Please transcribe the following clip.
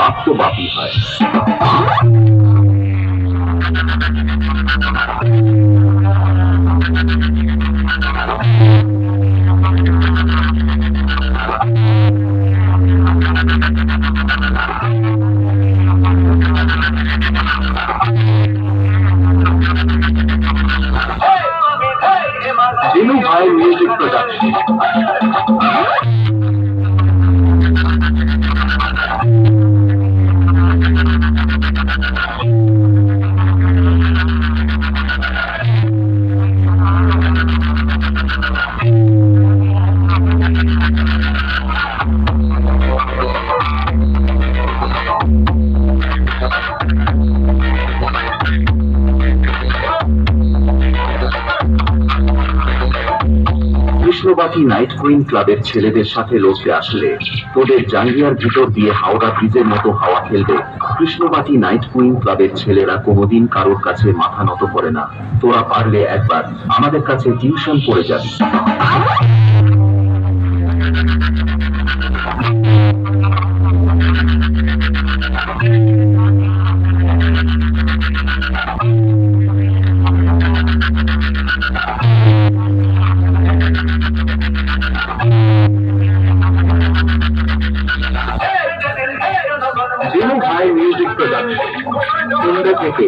বাপ তো বাপই হয় দিনু ভাই music production Krishnabati night queen ক্লাবের ছেলেদের সাথে লড়তে আসলে তোদের জাঙ্গিয়ার ভিতর দিয়ে হাওড়া ব্রিজের মতো হাওয়া খেলবে। কৃষ্ণবাটি নাইট কুইন ক্লাবের ছেলেরা কোনোদিন কারোর কাছে মাথা নত করে না। তোরা পারলে একবার আমাদের কাছে টিউশন পড়ে যাবি। দিনু ভাই মিউজিক প্রোডাকশন থেকে